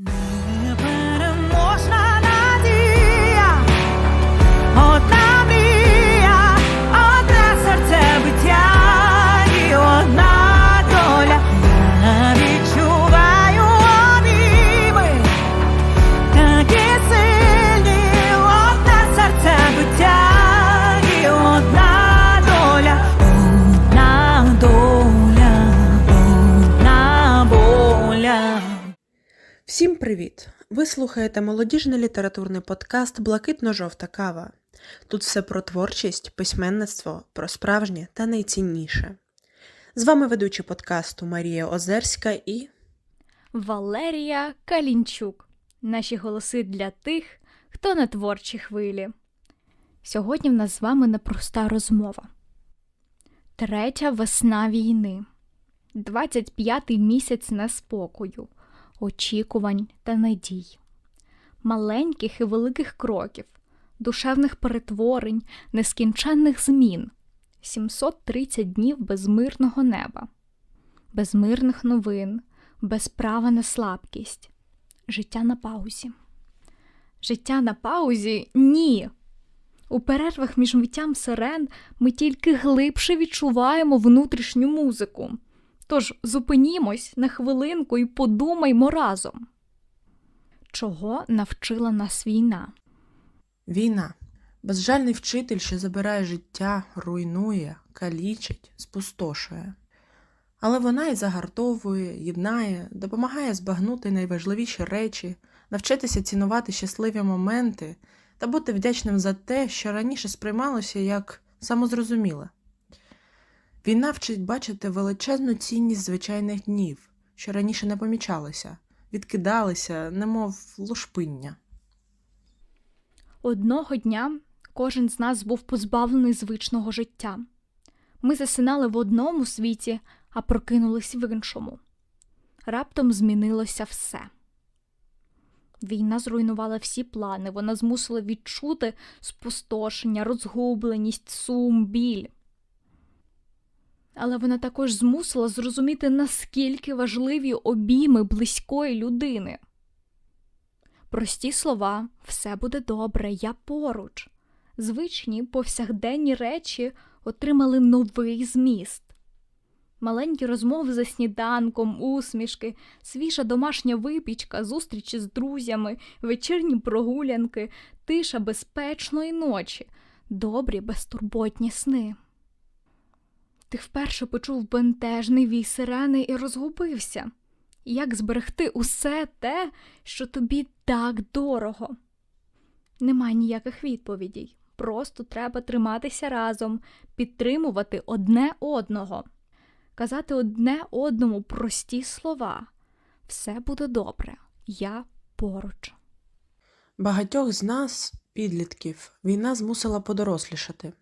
No. Всім привіт! Ви слухаєте молодіжний літературний подкаст Блакитно-жовта кава. Тут все про творчість, письменництво, про справжнє та найцінніше. З вами ведучі подкасту Марія Озерська і Валерія Калінчук. Наші голоси для тих, хто на творчій хвилі. Сьогодні в нас з вами непроста розмова. Третя весна війни. 25-й місяць неспокою, очікувань та надій. Маленьких і великих кроків, душевних перетворень, нескінченних змін. 730 днів безмирного неба, безмирних новин, без права на слабкість. Життя на паузі. Життя на паузі ні. У перервах між миттям сирен ми тільки глибше відчуваємо внутрішню музику. Тож зупинімось на хвилинку і подумаймо разом. Чого навчила нас війна? Війна. Безжальний вчитель, що забирає життя, руйнує, калічить, спустошує. Але вона і загартовує, єднає, допомагає збагнути найважливіші речі, навчитися цінувати щасливі моменти та бути вдячним за те, що раніше сприймалося як самозрозуміле. Війна вчить бачити величезну цінність звичайних днів, що раніше не помічалися, відкидалися, немов лушпиння. Одного дня кожен з нас був позбавлений звичного життя. Ми засинали в одному світі, а прокинулись в іншому. Раптом змінилося все. Війна зруйнувала всі плани, вона змусила відчути спустошення, розгубленість, сум, біль. Але вона також змусила зрозуміти, наскільки важливі обійми близької людини. Прості слова, все буде добре, я поруч. Звичні повсякденні речі отримали новий зміст. Маленькі розмови за сніданком, усмішки, свіжа домашня випічка, зустрічі з друзями, вечірні прогулянки, тиша безпечної ночі, добрі безтурботні сни. Ти вперше почув бентежний вій сирени і розгубився. Як зберегти усе те, що тобі так дорого? Нема ніяких відповідей. Просто треба триматися разом, підтримувати одне одного, казати одне одному прості слова. Все буде добре, я поруч. Багатьох з нас, підлітків, війна змусила подорослішати.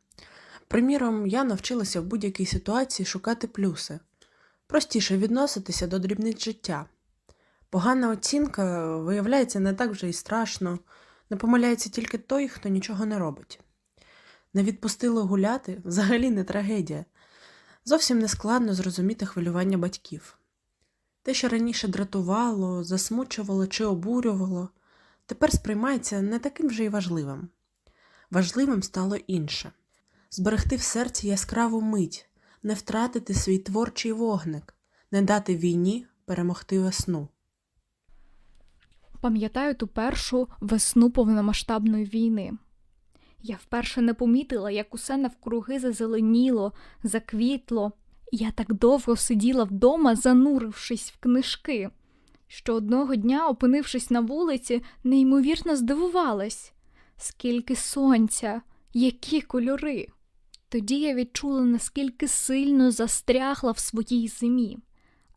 Приміром, я навчилася в будь-якій ситуації шукати плюси, простіше відноситися до дрібниць життя. Погана оцінка виявляється не так вже і страшно, не помиляється тільки той, хто нічого не робить. Не відпустили гуляти взагалі не трагедія. Зовсім не складно зрозуміти хвилювання батьків. Те, що раніше дратувало, засмучувало чи обурювало, тепер сприймається не таким вже й важливим. Важливим стало інше зберегти в серці яскраву мить, не втратити свій творчий вогник, не дати війні перемогти весну. Пам'ятаю ту першу весну повномасштабної війни. Я вперше не помітила, як усе навкруги зазеленіло, заквітло. Я так довго сиділа вдома, занурившись в книжки, що одного дня, опинившись на вулиці, неймовірно здивувалась, скільки сонця, які кольори. Тоді я відчула, наскільки сильно застрягла в своїй зимі,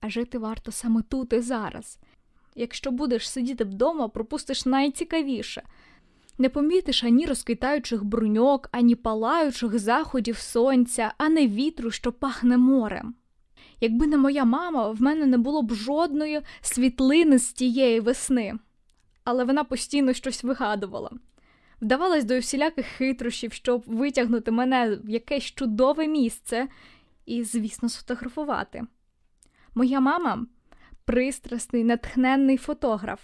а жити варто саме тут і зараз. Якщо будеш сидіти вдома, пропустиш найцікавіше. Не помітиш ані розквітаючих бруньок, ані палаючих заходів сонця, а не вітру, що пахне морем. Якби не моя мама, в мене не було б жодної світлини з тієї весни. Але вона постійно щось вигадувала. Вдавалась до всіляких хитрощів, щоб витягнути мене в якесь чудове місце і, звісно, сфотографувати. Моя мама пристрасний, натхненний фотограф.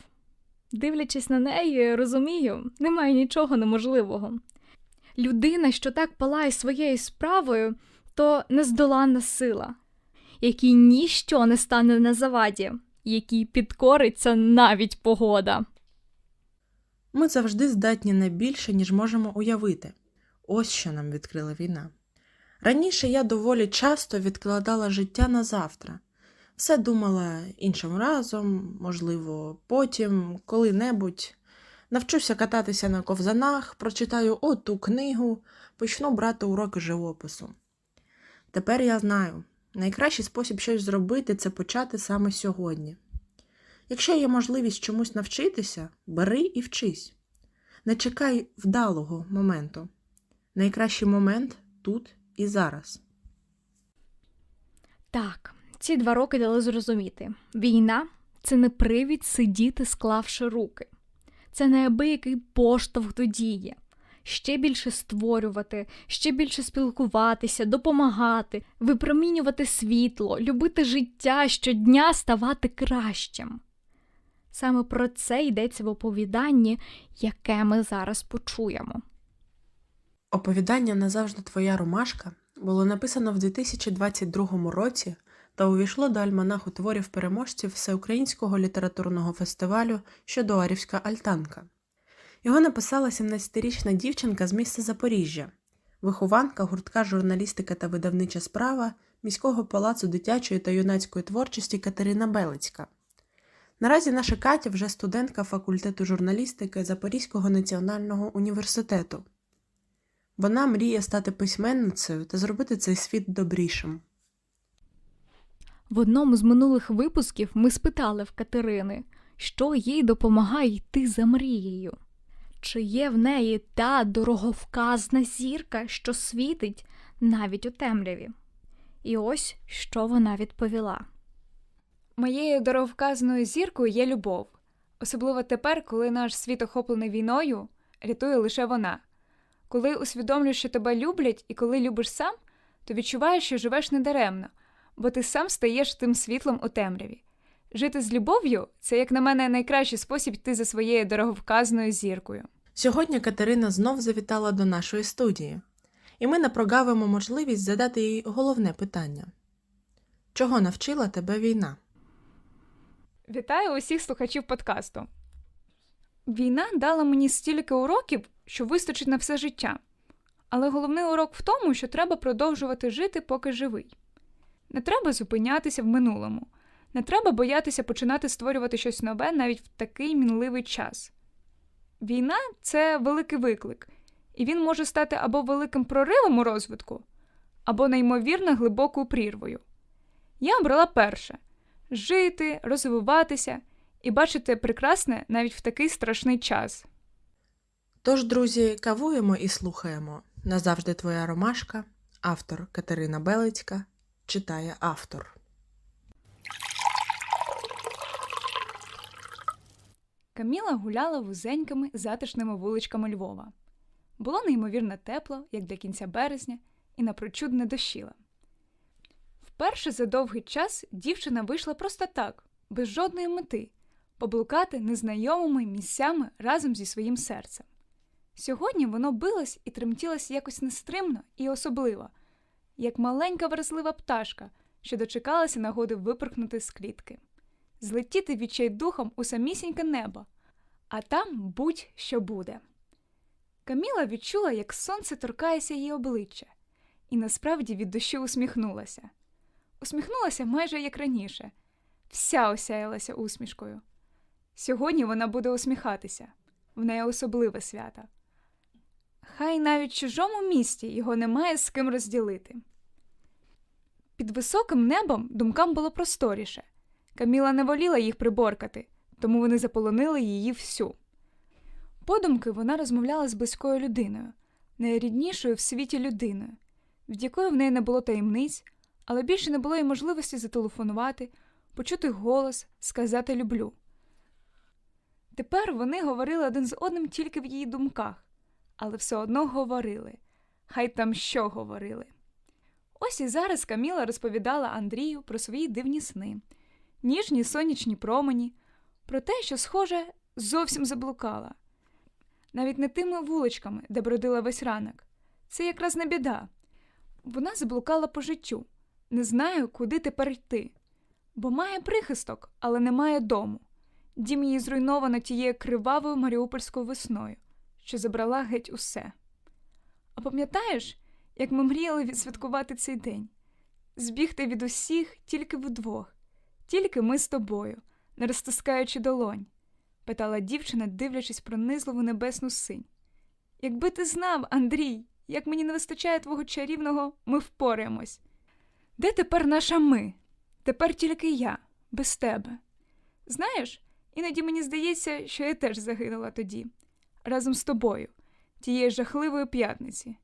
Дивлячись на неї, розумію, немає нічого неможливого. Людина, що так палає своєю справою, то нездоланна сила, якій ніщо не стане на заваді, якій підкориться навіть погода. Ми завжди здатні на більше, ніж можемо уявити. Ось що нам відкрила війна. Раніше я доволі часто відкладала життя на завтра. Все думала іншим разом, можливо, потім, коли-небудь. Навчуся кататися на ковзанах, прочитаю оту книгу, почну брати уроки живопису. Тепер я знаю, найкращий спосіб щось зробити це почати саме сьогодні. Якщо є можливість чомусь навчитися, бери і вчись. Не чекай вдалого моменту. Найкращий момент тут і зараз. Так, ці два роки дали зрозуміти: війна це не привід сидіти, склавши руки, це неабиякий поштовх до дії. Ще більше створювати, ще більше спілкуватися, допомагати, випромінювати світло, любити життя щодня ставати кращим. Саме про це йдеться в оповіданні, яке ми зараз почуємо. Оповідання Назавжди твоя ромашка було написано в 2022 році та увійшло до альманаху творів переможців Всеукраїнського літературного фестивалю Щодоарівська Альтанка. Його написала 17-річна дівчинка з міста Запоріжжя, вихованка гуртка журналістика та видавнича справа міського палацу дитячої та юнацької творчості Катерина Белицька. Наразі наша Катя вже студентка факультету журналістики Запорізького національного університету. Вона мріє стати письменницею та зробити цей світ добрішим. В одному з минулих випусків ми спитали в Катерини, що їй допомагає йти за мрією. Чи є в неї та дороговказна зірка, що світить навіть у темряві? І ось що вона відповіла. Моєю дороговказаною зіркою є любов, особливо тепер, коли наш світ охоплений війною, рятує лише вона. Коли усвідомлюєш, що тебе люблять, і коли любиш сам, то відчуваєш, що живеш недаремно, бо ти сам стаєш тим світлом у темряві. Жити з любов'ю це, як на мене, найкращий спосіб йти за своєю дороговказаною зіркою. Сьогодні Катерина знов завітала до нашої студії, і ми напрогавимо можливість задати їй головне питання: чого навчила тебе війна? Вітаю усіх слухачів подкасту. Війна дала мені стільки уроків, що вистачить на все життя. Але головний урок в тому, що треба продовжувати жити, поки живий. Не треба зупинятися в минулому, не треба боятися починати створювати щось нове навіть в такий мінливий час. Війна це великий виклик, і він може стати або великим проривом у розвитку, або неймовірно глибокою прірвою. Я обрала перше жити, розвиватися і бачити прекрасне навіть в такий страшний час. Тож, друзі, кавуємо і слухаємо. Назавжди твоя ромашка, автор Катерина Белицька, читає автор. Каміла гуляла вузенькими затишними вуличками Львова. Було неймовірно тепло, як для кінця березня, і напрочуд не дощила. Вперше за довгий час дівчина вийшла просто так, без жодної мети, поблукати незнайомими місцями разом зі своїм серцем. Сьогодні воно билось і тремтілося якось нестримно і особливо, як маленька вразлива пташка, що дочекалася нагоди випорхнути з клітки, злетіти відчайдухом у самісіньке небо, а там будь-що буде. Каміла відчула, як сонце торкається її обличчя, і насправді від душі усміхнулася. Усміхнулася майже як раніше, вся осяялася усмішкою. Сьогодні вона буде усміхатися, в неї особливе свято. Хай навіть в чужому місті його немає з ким розділити. Під високим небом думкам було просторіше. Каміла не воліла їх приборкати, тому вони заполонили її всю. Подумки вона розмовляла з близькою людиною, найріднішою в світі людиною, від якої в неї не було таємниць, але більше не було й можливості зателефонувати, почути голос, сказати люблю. Тепер вони говорили один з одним тільки в її думках, але все одно говорили. Хай там що говорили. Ось і зараз Каміла розповідала Андрію про свої дивні сни, ніжні сонячні промені, про те, що, схоже, зовсім заблукала. Навіть не тими вуличками, де бродила весь ранок. Це якраз не біда. Вона заблукала по життю, не знаю, куди тепер йти. Бо має прихисток, але не має дому. Дім її зруйновано тією кривавою маріупольською весною, що забрала геть усе. А пам'ятаєш, як ми мріяли відсвяткувати цей день? Збігти від усіх тільки вдвох, тільки ми з тобою, не розтискаючи долонь, питала дівчина, дивлячись пронизливу небесну синь. Якби ти знав, Андрій, як мені не вистачає твого чарівного, ми впораємось. Де тепер наша ми? Тепер тільки я, без тебе. Знаєш, іноді мені здається, що я теж загинула тоді, разом з тобою, тієї жахливої п'ятниці.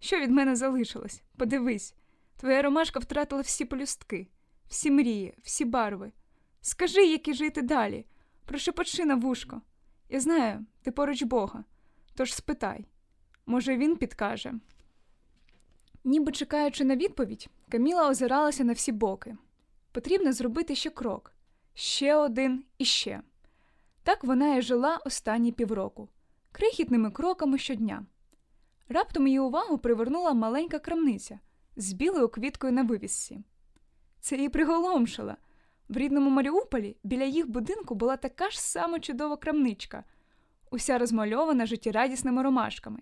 Що від мене залишилось? Подивись, твоя ромашка втратила всі полюстки, всі мрії, всі барви. Скажи, як і жити далі, прошепочи на вушко. Я знаю, ти поруч Бога, тож спитай. Може, він підкаже. Ніби чекаючи на відповідь, Каміла озиралася на всі боки. Потрібно зробити ще крок, ще один і ще. Так вона і жила останні півроку, крихітними кроками щодня. Раптом її увагу привернула маленька крамниця з білою квіткою на вивісці. Це її приголомшило. В рідному Маріуполі біля їх будинку була така ж сама чудова крамничка, уся розмальована життєрадісними ромашками.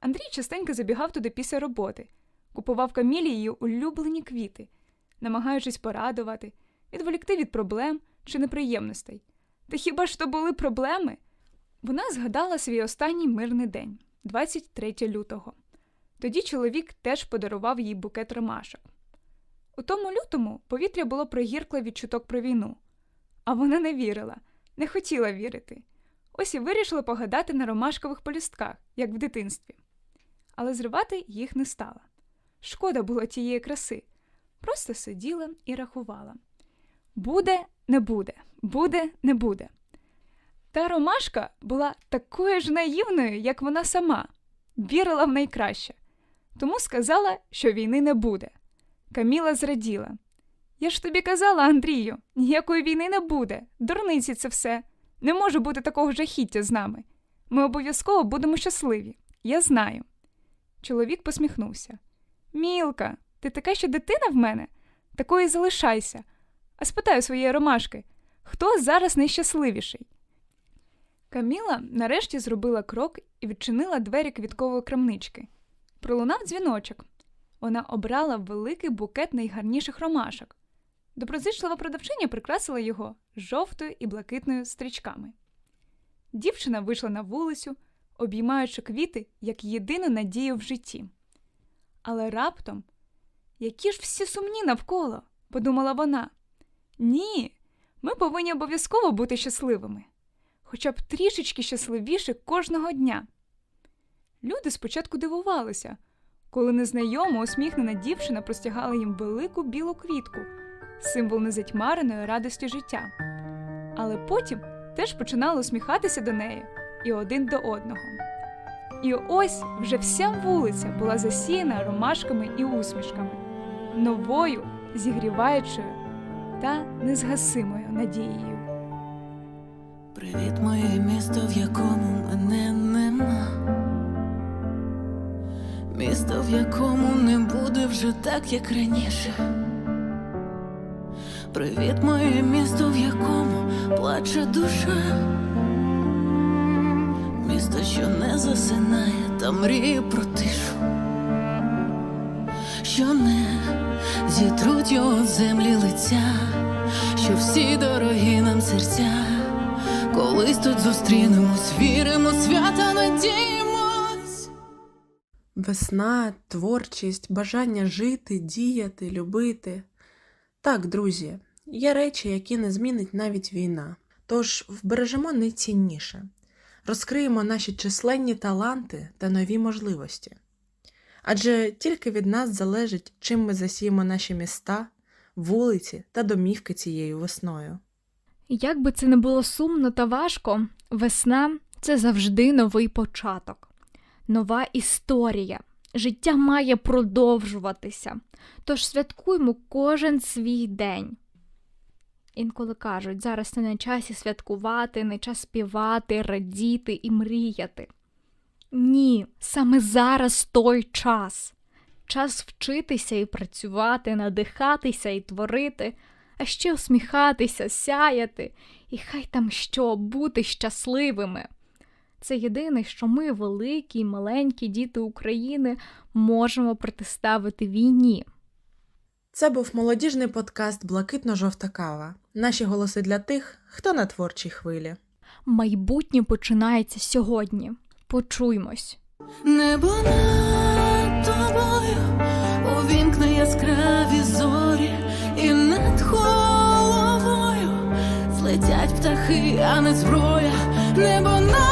Андрій частенько забігав туди після роботи, купував Камілі її улюблені квіти, намагаючись порадувати, відволікти від проблем чи неприємностей. Та хіба ж то були проблеми? Вона згадала свій останній мирний день, 23 лютого. Тоді чоловік теж подарував їй букет ромашок. У тому лютому повітря було пригіркле від чуток про війну. А вона не вірила, не хотіла вірити. Ось і вирішила погадати на ромашкових полюстках, як в дитинстві. Але зривати їх не стала. Шкода було тієї краси. Просто сиділа і рахувала. Буде, не буде, буде, не буде. Та ромашка була такою ж наївною, як вона сама, вірила в найкраще, тому сказала, що війни не буде. Каміла зраділа. Я ж тобі казала, Андрію, ніякої війни не буде. Дурниці це все. Не може бути такого жахіття з нами. Ми обов'язково будемо щасливі. Я знаю. Чоловік посміхнувся. Мілка, ти така ще дитина в мене? Такої залишайся. А спитаю своєї ромашки, хто зараз найщасливіший? Каміла нарешті зробила крок і відчинила двері квіткової крамнички. Пролунав дзвіночок. Вона обрала великий букет найгарніших ромашок. Доброзичлива продавчиня прикрасила його жовтою і блакитною стрічками. Дівчина вийшла на вулицю, обіймаючи квіти як єдину надію в житті. Але раптом, які ж всі сумні навколо, подумала вона. Ні, ми повинні обов'язково бути щасливими, хоча б трішечки щасливіше кожного дня. Люди спочатку дивувалися, коли незнайома усміхнена дівчина простягала їм велику білу квітку, символ незатьмареної радості життя. Але потім теж починали усміхатися до неї і один до одного. І ось вже вся вулиця була засіяна ромашками і усмішками, новою, зігріваючою та незгасимою надією. Привіт, моє місто, в якому мене нема. Місто, в якому не буде вже так, як раніше. Привіт, моє місто, в якому плаче душа. Місто, що не засинає та мріє про тишу. Що не зітруть його землі лиця, що всі дорогі нам серця. Колись тут зустрінемось, віримо, свята надіємось. Весна, творчість, бажання жити, діяти, любити. Так, друзі, є речі, які не змінить навіть війна. Тож вбережемо найцінніше, розкриємо наші численні таланти та нові можливості. Адже тільки від нас залежить, чим ми засіємо наші міста, вулиці та домівки цією весною. Як би це не було сумно та важко, весна це завжди новий початок, нова історія. Життя має продовжуватися. Тож святкуємо кожен свій день. Інколи кажуть, зараз не на часі святкувати, не час співати, радіти і мріяти. Ні, саме зараз той час. Час вчитися і працювати, надихатися і творити, а ще усміхатися, сяяти, і хай там що, бути щасливими. Це єдине, що ми, великі й маленькі діти України, можемо протиставити війні. Це був молодіжний подкаст Блакитно-жовта кава. Наші голоси для тих, хто на творчій хвилі. Майбутнє починається сьогодні. Почуймось. Небо над тобою увімкне яскраві зорі, і над головою злетять птахи, а не зброя. Небо над